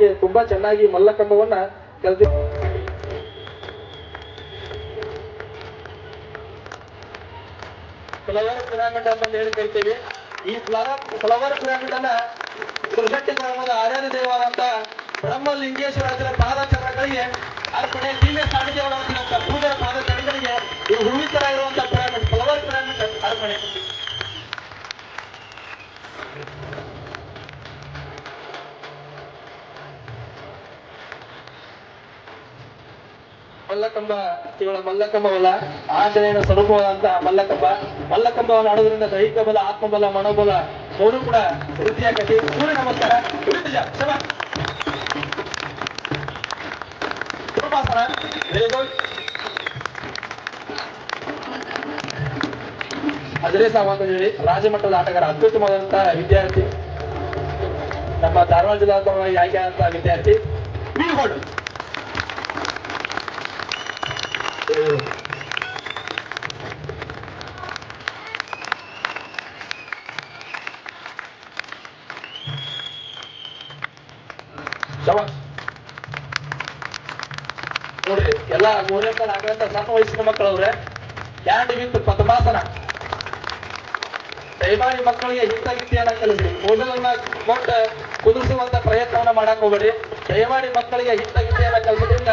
ಹೀಗಾಗಿ ತುಂಬಾ ಚೆನ್ನಾಗಿ ಮಲ್ಲಕಂಬವನ್ನ ಕಲ್ತಿ ಫ್ಲವರ್ ಪಿರಾಮಿಡ್ ಅಂತ ಹೇಳಿ ಕರಿತೀವಿ. ಈ ಫ್ಲವರ್ ಫ್ಲವರ್ ಪಿರಾಮಿಡ್ ಅನ್ನ ಸುರಶಕ್ತಿ ಗ್ರಾಮದ ಆರಾಧ್ಯ ದೇವಾದಂತ ಬ್ರಹ್ಮಲಿಂಗೇಶ್ವರಾಜರ ಪಾದಚರಣಗಳಿಗೆ ಅರ್ಪಣೆ ದಿವ್ಯ ಸಾಣಿಧ್ಯ ಪೂಜೆ ಪಾದಚರಣಗಳಿಗೆ ಈ ಹೂವಿತರ ಇರುವಂತಹ ಇರುವಂತ ಪಿರಾಮಿಡ್ ಫ್ಲವರ್ ಪಿರಾಮಿಡ್ ಅರ್ಪಣೆ. ಮಲ್ಲಕಂಬ ಕೇವಲ ಮಲ್ಲಕಂಬವಲ್ಲ, ಆಂಜನೇಯನ ಸ್ವರೂಪವಾದಂತ ಮಲ್ಲಕಂಬ. ಮಲ್ಲಕಂಬವನ್ನು ಆಡೋದ್ರಿಂದ ದೈಹಿಕ ಬಲ, ಆತ್ಮಬಲ, ಮನೋಬಲ, ಮೂರು ಕೂಡ ವೃದ್ಧಿಯಾಗತಿ ಸೂರ್ಯ ನಮಸ್ಕಾರ. ಅದರೇ ಸಾಮಾನ್ಯ ಹೇಳಿ. ರಾಜಮಟ್ಟದ ಆಟಗಾರ ಅತ್ಯುತ್ತಮವಾದಂತಹ ವಿದ್ಯಾರ್ಥಿ. ನಮ್ಮ ಧಾರವಾಡ ಜಿಲ್ಲಾ ಆಯ್ಕೆ ಆದಂತಹ ವಿದ್ಯಾರ್ಥಿ. ಬೀಳ್ಗೋಡು ಶಬಾಷ್. ನೋಡ್ರಿ ಎಲ್ಲ ಮೂರನೇ ಆಗಂತ ಸಣ್ಣ ವಯಸ್ಸಿನ ಮಕ್ಕಳವ್ರೆ ಕ್ಯಾಂಡ್ ವಿತ್ ಪದ್ಮಾಸನ. ದಯಮಾಡಿ ಮಕ್ಕಳಿಗೆ ಹಿತಗೀತಿಯನ್ನ ಕಲಿಸಿ ಮೊದಲನ್ನ ಕೊಟ್ಟು ಕುದುರಿಸುವಂತ ಪ್ರಯತ್ನವನ್ನ ಮಾಡಕ್ ಹೋಗ್ಬೇಡಿ. ದಯಮಾಡಿ ಮಕ್ಕಳಿಗೆ ಹಿತಗೀತಿಯನ್ನ ಕಲಿಸೋದ್ರಿಂದ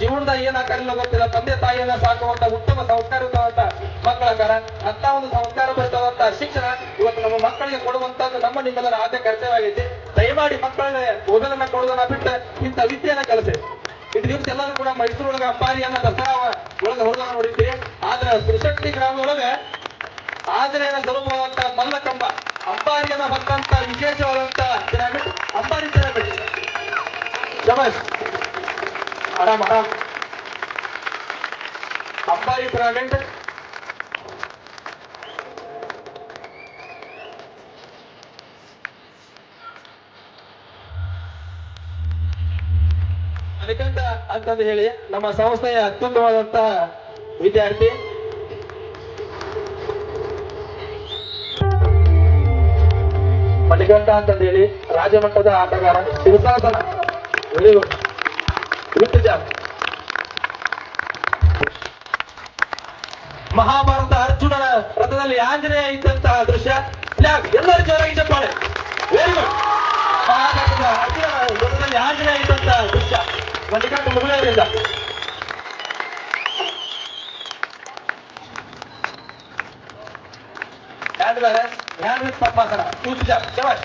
ಜೀವನದಾಗ ಏನ ಆಕಾರಿಲ್ಲ ಗೊತ್ತಿಲ್ಲ. ತಂದೆ ತಾಯಿಯನ್ನ ಸಾಕುವಂತ ಉತ್ತಮ ಸಂಸ್ಕಾರಯುತವಾದ ಮಕ್ಕಳ ಕರ ಅಂತ ಒಂದು ಸಂಸ್ಕಾರ ಭರಿತವಂತ ಶಿಕ್ಷಣ ಇವತ್ತು ನಮ್ಮ ಮಕ್ಕಳಿಗೆ ಕೊಡುವಂತದ್ದು ನಮ್ಮ ನಿಮ್ಮೆಲ್ಲರ ಆದ್ಯ ಕರ್ತವ್ಯ ಆಗೈತಿ ದಯಮಾಡಿ ಮಕ್ಕಳಿಗೆ ಓದಲನ್ನ ಕೊಡೋದನ್ನ ಬಿಟ್ಟು ಇಂಥ ವಿದ್ಯೆಯನ್ನ ಕಲಿಸಿ. ಇದು ದಿವಸ ಎಲ್ಲರೂ ಕೂಡ ಮೈಸೂರೊಳಗ ಅಂಬಾರಿಯನ್ನ ದಸರಾ ಒಳಗ ಹೋದ ನೋಡಿದ್ರಿ ಆದ್ರೆ ತ್ರಿಶಕ್ತಿ ಗ್ರಾಮದೊಳಗ ಆದ್ರೆ ಸ್ವರೂಪವಾದಂತ ಮಲ್ಲಕಂಬ ಅಂಬಾರಿಯನ್ನ ಬಂದಂತ ವಿಶೇಷವಾದಂತ ಪಿರಾಮಿಡ್, ಅಂಬಾರಿ ಪಿರಾಮಿಡ್. ಶಬಾಷ್ ಆರಾಮ್ ಆರಾಮ್. ಅಂಬಾರಿ ಪಿರಾಮಿಡ್ ಅದಕ್ಕಂತ ಅಂತಂದು ಹೇಳಿ, ನಮ್ಮ ಸಂಸ್ಥೆಯ ಅತ್ಯುತ್ತಮವಾದಂತ ವಿದ್ಯಾರ್ಥಿ. ಮಣಿಕಂಠ ಅಂತಂದು ಹೇಳಿ ರಾಜ್ಯಮಟ್ಟದ ಆಟಗಾರ ವೆರಿ ಗುಡ್ ಜಾಬ್ ಮಹಾಭಾರತ ಅರ್ಜುನನ ರಥದಲ್ಲಿ ಆಂಜನೇಯ ಇದ್ದಂತಹ ದೃಶ್ಯ. ಎಲ್ಲರೂ ಜೋರಾಗಿ ಚಪ್ಪಾಳೆ ವೆರಿ ಗುಡ್ ಮಹಾಭಾರತದ ಅರ್ಜುನನ ರಥದಲ್ಲಿ ಆಂಜನೇಯ ಇದ್ದಂತಹ ದೃಶ್ಯ. Manikanta ಮುಗುಳರಿಂದ hand balance hand with padmasana job ಶಬಾಷ್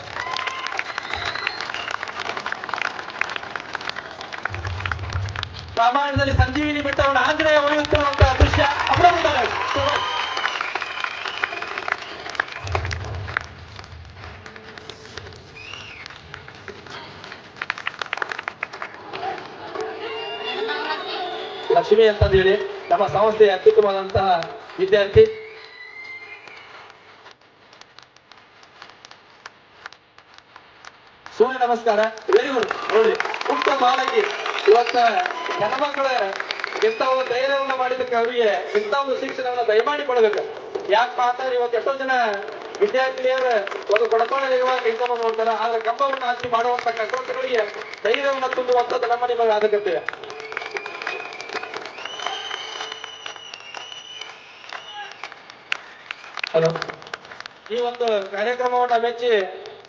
ರಾಮಾಯಣದಲ್ಲಿ ಸಂಜೀವಿನಿ ಬೆಟ್ಟವನ್ನು ಆಂಜನೇಯ ಒಯ್ಯುತ್ತಿರುವಂತಹ ದೃಶ್ಯ ಅಪರೂಪ ಲಕ್ಷ್ಮಿ ಅಂತಂದು ಹೇಳಿ ನಮ್ಮ ಸಂಸ್ಥೆಯ ಅತ್ಯುತ್ತಮವಾದಂತಹ ವಿದ್ಯಾರ್ಥಿ. ಸೂರ್ಯ ನಮಸ್ಕಾರ. ವೆರಿ ಗುಡ್ ನೋಡಿ ಉಕ್ತ ಬಾಲಕಿ ಇವತ್ತ ಹೆಣ್ಮಕ್ಳ ಇಂಥ ಒಂದು ಧೈರ್ಯವನ್ನ ಮಾಡಿದಕ್ಕೆ ಅವರಿಗೆ ಇಂಥ ಒಂದು ಶಿಕ್ಷಣವನ್ನ ದಯಮಾಡಿ ಕೊಡಬೇಕು. ಯಾಕಪ್ಪ ಅಂತಂದ್ರೆ ಇವತ್ತು ಎಷ್ಟೋ ಜನ ವಿದ್ಯಾರ್ಥಿನಿಯರ ಒಂದು ಇರುವಾಗ ಎಕ್ಸಾಮ್ ನೋಡ್ತಾರೆ, ಆದ್ರೆ ಕಂಬವನ್ನು ಹಾಕಿ ಮಾಡುವಂತ ಕಟ್ಟಡಗಳಿಗೆ ಧೈರ್ಯವನ್ನು ತುಂಬುವಂತದ್ದು ನಮ್ಮ ನಿಮಗೆ ಆಗತ್ತೆ ಹಲೋ. ಈ ಒಂದು ಕಾರ್ಯಕ್ರಮವನ್ನ ಮೆಚ್ಚಿ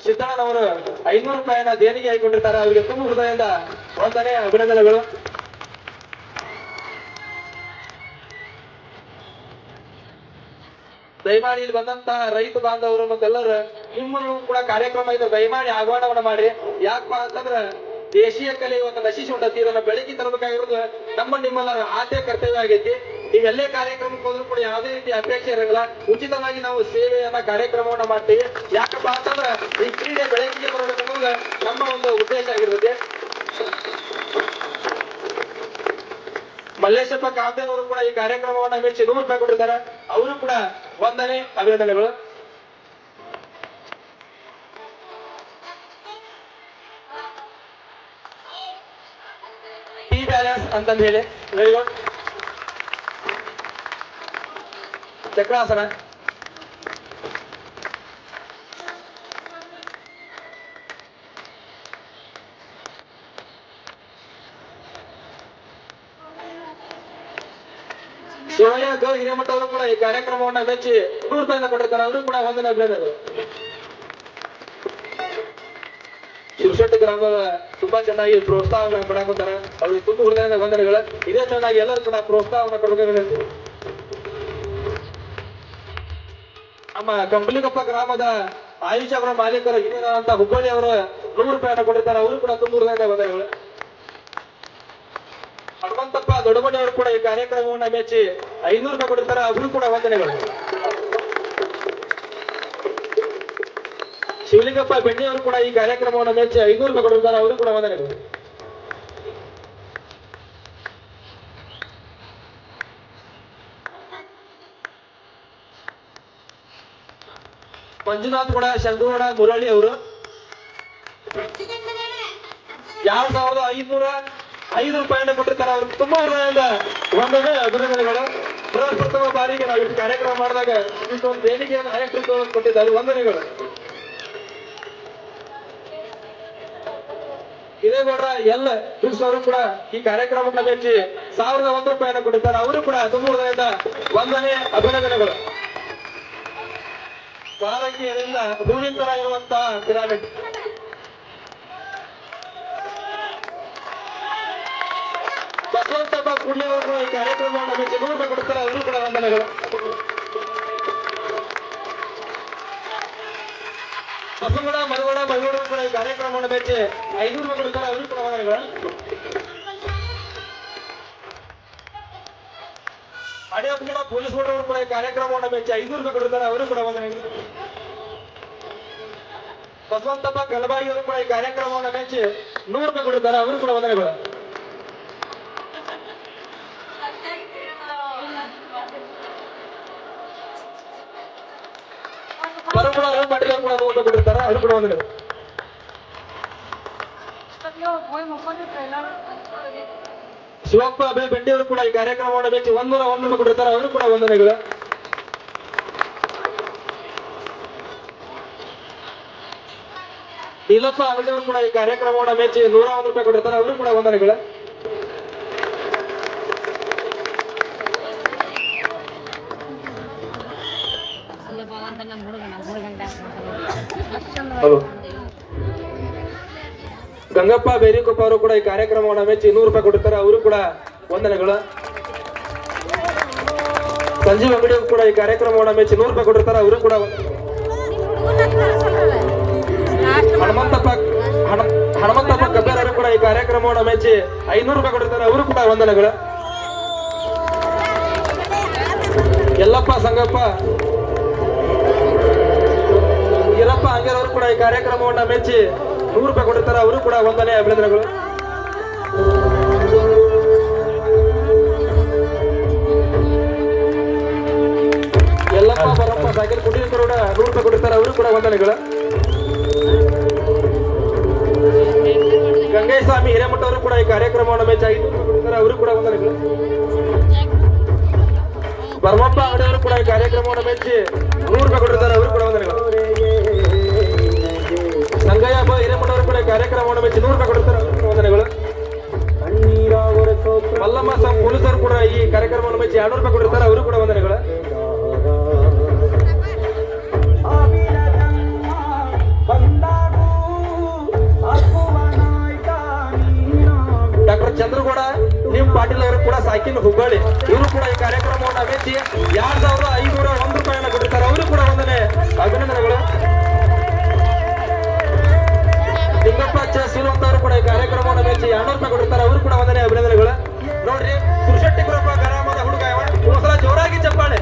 ಸಿದ್ದಣ್ಣನವರು ಐನೂರು ರೂಪಾಯಿನ ದೇಣಿಗೆ ಹಾಕೊಂಡಿರ್ತಾರೆ ಅವರಿಗೆ ತುಂಬ ಹೃದಯದಿಂದ ಒಂದನೇ ಅಭಿನಂದನೆಗಳು. ದಯಮಾಡಿ ಇಲ್ಲಿ ಬಂದಂತಹ ರೈತ ಬಾಂಧವರು ಮತ್ತೆಲ್ಲರ ನಿಮ್ಮನ್ನು ಕೂಡ ಕಾರ್ಯಕ್ರಮ ಇದೆ ದಯಮಾಡಿ ಆಹ್ವಾನವನ್ನ ಮಾಡಿ ಯಾಕಪ್ಪ ಅಂತಂದ್ರ ದೇಶೀಯ ಕಲೆ ಇವತ್ತು ನಶಿಸಿ ಇದನ್ನ ಬೆಳಕಿ ತರಬೇಕಾಗಿರೋದು ನಮ್ಮ ನಿಮ್ಮೆಲ್ಲರ ಆದ್ಯ ಕರ್ತವ್ಯ ಆಗೈತಿ. ಇವೆಲ್ಲೇ ಕಾರ್ಯಕ್ರಮಕ್ಕೆ ಹೋದ್ರು ಕೂಡ ಯಾವುದೇ ರೀತಿ ಅಪೇಕ್ಷೆ ಇರಂಗಿಲ್ಲ. ಉಚಿತವಾಗಿ ನಾವು ಸೇವೆಯನ್ನ, ಕಾರ್ಯಕ್ರಮವನ್ನ ಮಾಡ್ತೀವಿ. ಯಾಕಪ್ಪ ಅಂತಂದ್ರ ಈ ಕ್ರೀಡೆ ಬೆಳಕಿಗೆ ಬರಬೇಕು ಅನ್ನೋದು ನಮ್ಮ ಒಂದು ಉದ್ದೇಶ ಆಗಿರುತ್ತೆ. ಮಲ್ಲೇಶಪ್ಪ ಕಾಂತೇನ್ ಅವರು ಕೂಡ ಈ ಕಾರ್ಯಕ್ರಮವನ್ನ ಮೆಚ್ಚಿ ನೂರು ರೂಪಾಯಿ ಕೊಟ್ಟಿದ್ದಾರೆ. ಅವರು ಕೂಡ ವಂದನೆ ಅಭಿನಂದನೆಗಳು ಟಿ ಬ್ಯಾಲೆನ್ಸ್ ಅಂತಂದು ಹೇಳಿ ವೆರಿ ಗುಡ್ ಚಕ್ರಾಸನ ಶಿವಯ್ಯ ಗ ಅವರು ಕೂಡ ಈ ಕಾರ್ಯಕ್ರಮವನ್ನ ಮೆಚ್ಚಿ ರೂಪಾಯಿನ ಕೊಟ್ಟಿರ್ತಾರೆ. ಅವರು ಕೂಡ ವಂದನೆ ಅಭಿನಂದನೆ ಶಿವಶೆಟ್ಟಿ ಗ್ರಾಮದ ತುಂಬಾ ಚೆನ್ನಾಗಿ ಪ್ರೋತ್ಸಾಹ ಮಾಡಾಕತ್ತಾರ ಅವ್ರಿಗೆ ತುಂಬ ಹೃದಯದ ವಂದನೆಗಳು. ಇದೇ ಚೆನ್ನಾಗಿ ಎಲ್ಲರೂ ಕೂಡ ಪ್ರೋತ್ಸಾಹವನ್ನು ಕೊಡಬೇಕು ನಮ್ಮ ಕಂಬಲಿಕೊಪ್ಪ ಗ್ರಾಮದ ಆಯುಷ್ ಅವರ ಮಾಲೀಕರು ಹಿರಿಯರಾದಂತ ಹುಬ್ಬಳ್ಳಿ ಅವರು ನೂರು ರೂಪಾಯಿಯನ್ನು ಕೊಟ್ಟಿರ್ತಾರೆ. ಅವರು ಕೂಡ ತುಂಬ ಹೃದಯದ ವಂದನೆಗಳು. ಹನುಮಂತಪ್ಪ ದೊಡ್ಡಮನೆಯವರು ಕೂಡ ಈ ಕಾರ್ಯಕ್ರಮವನ್ನ ಮೆಚ್ಚಿ ಐನೂರು ರೂಪಾಯಿ ಕೊಟ್ಟಿರ್ತಾರೆ ಅವರು ಕೂಡ ವಂದನೆಗಳು. ಶಿವಲಿಂಗಪ್ಪ ಬೆಣ್ಣೆಯವರು ಕೂಡ ಈ ಕಾರ್ಯಕ್ರಮವನ್ನು ಮೆಚ್ಚಿ ಐನೂರು ರೂಪಾಯಿ ಕೊಟ್ಟಿರ್ತಾರೆ ಅವರು ಕೂಡ ವಂದನೆಗಳು. ಮಂಜುನಾಥ್ ಕೂಡ ಶಂಕುಗೌಡ ಮುರಳಿ ಅವರು. ಎರಡ್ ಸಾವಿರದ ಐದ್ನೂರ ಐದು ರೂಪಾಯಿನ ಕೊಟ್ಟಿರ್ತಾರೆ ಅವ್ರಿಗೆ ತುಂಬಾ ಹೃದಯದ ಒಂದನೇ ಅಭಿನಂದನೆಗಳು. ಪ್ರಥಮ ಬಾರಿಗೆ ನಾವು ಇಷ್ಟು ಕಾರ್ಯಕ್ರಮ ಮಾಡಿದಾಗ ಇಷ್ಟೊಂದು ದೇಣಿಗೆಯನ್ನು ನಾಯಕರು ಕೊಟ್ಟಿದ್ದಾರೆ. ವಂದನೆಗಳು. ಇದೇಗೌಡರ ಎಲ್ಲ ಕೃಷ್ಣವರು ಕೂಡ ಈ ಕಾರ್ಯಕ್ರಮಕ್ಕೆ ಮೆಚ್ಚಿ ಸಾವಿರದ ಒಂದು ರೂಪಾಯಿನ ಕೊಟ್ಟಿದ್ದಾರೆ. ಅವರು ಕೂಡ ತುಂಬ ಹೃದಯದ ವಂದನೆ, ಅಭಿನಂದನೆಗಳು. ಬಾಲಕಿಯರಿಂದ ಭೂಮಿಂತರ ತರ ಇರುವಂತಹ ಪಿರಾಮಿಡ್. ಈ ಕಾರ್ಯಕ್ರಮವನ್ನು ಕೊಡ್ತಾರೆ ಅವರು ಕೂಡ ವಂದನೆಗಳು. ಬಸವಗಡ ಮರಗೌಡ ಕೂಡ ಈ ಕಾರ್ಯಕ್ರಮವನ್ನು ಮೆಚ್ಚಿ ಐನೂರು ಕೊಡ್ತಾರೆ ಅವರು ಕೂಡ ವಂದನೆಗಳು. ಪೊಲೀಸ್ ಅವರು ಕೂಡ ಈ ಕಾರ್ಯಕ್ರಮವನ್ನು ಐನೂರು ರೂಪಾಯಿ ಅವರು ಕೂಡ ವಂದನೆಗಳು. ಬಸವಂತಪ್ಪ ಕಲಬಾಗಿ ಅವರು ಕೂಡ ಈ ಕಾರ್ಯಕ್ರಮವನ್ನು ಮೆಚ್ಚಿ ನೂರು ರೂಪಾಯಿ ಕೊಡ್ತಾರೆ ಅವರು ಕೂಡ ವಂದನೆಗಳು. ಬರಗುಡ ಅವರು ಮಾಡಿದವರು ಕೂಡ ಬಿಡ್ತಾರ ರೂಪಾಯಿ ಕೊಟ್ಟಿರ್ತಾರೆ ಅವರು ಕೂಡ ಒಂದು ಶಿವಪ್ಪ ಅಭಿ ಬೆಂಡಿಯವರು ಕೂಡ ಈ ಕಾರ್ಯಕ್ರಮವನ್ನು ಮಾಡಬೇಕು ಒಂದೂರ ಒಂದು ರೂಪಾಯಿ ಕೊಟ್ಟಿರ್ತಾರೆ ಅವರು ಕೂಡ ವಂದನೆಗಳು ಇಲ್ಲಪ್ಪ ಅವಳಿ ಅವರು ಕೂಡ ಈ ಕಾರ್ಯಕ್ರಮವನ್ನು ಮೆಚ್ಚಿ ನೂರ ಒಂದು ರೂಪಾಯಿ ಕೊಟ್ಟಿರ್ತಾರೆ ಅವರು ಕೂಡ ವಂದನೆಗಳು ಗಂಗಪ್ಪ ಬೇರಿಕೊಪ್ಪ ಅವರು ಕೂಡ ಈ ಕಾರ್ಯಕ್ರಮವನ್ನು ಮೆಚ್ಚಿ ನೂರು ರೂಪಾಯಿ ಕೊಡ್ತಾರೆ ಅವರು ಕೂಡ ವಂದನೆಗಳು. ಸಂಜೀವ್ ಅಂಗಡಿ ಕೂಡ ಈ ಕಾರ್ಯಕ್ರಮವನ್ನು ಮೆಚ್ಚಿ ನೂರು ರೂಪಾಯಿ ಕೊಟ್ಟಿರ್ತಾರೆ. ಅವರು ಕೂಡ. ಹನುಮಂತಪ್ಪ ಹನುಮಂತಪ್ಪ ಕಬ್ಬೇರವರು ಕೂಡ ಈ ಕಾರ್ಯಕ್ರಮವನ್ನು ಮೆಚ್ಚಿ ಐನೂರು ರೂಪಾಯಿ ಕೊಟ್ಟಿರ್ತಾರೆ. ಅವರು ಕೂಡ ವಂದನೆಗಳು. ಎಲ್ಲಪ್ಪ ಸಂಗಪ್ಪ ಹಂಗೇರ್ ಅವರು ಕೂಡ ಈ ಕಾರ್ಯಕ್ರಮವನ್ನ ಮೆಚ್ಚಿ ನೂರು ರೂಪಾಯಿ ಕೊಟ್ಟಿರ್ತಾರೆ ಅವರು ಕೂಡ ವಂದನೆ ಅಭಿನಂದನೆಗಳು ಯಲ್ಲಪ್ಪ ಬರಪ್ಪ ಸಾಕಿರ್ ಕುಟೀರ್ ಕೂಡ ನೂರು ರೂಪಾಯಿ ಕೊಟ್ಟಿರ್ತಾರೆ ಅವರು ಕೂಡ ವಂದನೆಗಳು ಗಂಗೈಸ್ವಾಮಿ ಹಿರೇಮಠ ಅವರು ಕೂಡ ಈ ಕಾರ್ಯಕ್ರಮವನ್ನು ಮೆಚ್ಚಿ ಐದು ರೂಪಾಯಿ ಕೊಟ್ಟಿರ್ತಾರೆ ಅವರು ಕೂಡ ವಂದನೆಗಳು ಬರ್ಮಪ್ಪ ಅಂಗಡಿ ಅವರು ಕೂಡ ಈ ಕಾರ್ಯಕ್ರಮವನ್ನು ಮೆಚ್ಚಿ ನೂರು ರೂಪಾಯಿ ಕೊಟ್ಟಿರ್ತಾರೆ ಅವರು ಕೂಡ ವಂದನೆಗಳು ಸಂಗಯ್ಯ ಹಬ್ಬ ಹಿರೇಮಠ ಅವರು ಕೂಡ ಈ ಮಾಡಬೇಕು. ನೂರು ರೂಪಾಯಿ ಕೊಟ್ಟಿರ್ತಾರೆ ಅವರು ಕೂಡ ವಂದನೆಗಳು ಮಲ್ಲಮ್ಮ ಸಹ ಪೊಲೀಸರು ಕೂಡ ಈ ಕಾರ್ಯಕ್ರಮವನ್ನು ಮೆಚ್ಚಿ ಎರಡ್ನೂರು ರೂಪಾಯಿ ಕೊಟ್ಟಿರ್ತಾರೆ ಅವರು ಕೂಡ ವಂದನೆಗಳು. ಡಾಕ್ಟರ್ ಚಂದ್ರಗೌಡ ನಿಮ್ ಪಾಟೀಲ್ ಅವರು ಕೂಡ ಸಾಕಿನ ಹುಬ್ಬಳ್ಳಿ. ಇವರು ಕೂಡ ಈ ಕಾರ್ಯಕ್ರಮವನ್ನು ಮೆಚ್ಚಿ ಎರಡ್ ಸಾವಿರದ ಐನೂರ ಒಂದು ರೂಪಾಯಿಯನ್ನು ಕೊಟ್ಟಿರ್ತಾರೆ ಅವರು ಕೂಡ ವಂದನೆ. ಅಭಿನಂದನೆಗಳು. ಲಿಂಗಪ್ಪ ಚ ಶ್ರೀಮಂತ ಅವರು ಕೂಡ ಈ ಕಾರ್ಯಕ್ರಮವನ್ನು ಮೆಚ್ಚಿ ಎರಡ್ನೂರು ಕೊಟ್ಟಿರ್ತಾರೆ ಅವರು ಕೂಡ ವಂದನೆ ಅಭಿನಂದನೆಗಳು. ನೋಡ್ರಿ ಸುಶೆಟ್ಟಿ ಗುರಪ್ಪ ಗ್ರಾಮದ ಹುಡುಗ. ಒಂದ್ಸಲ ಜೋರಾಗಿ ಚಪ್ಪಾಳೆ.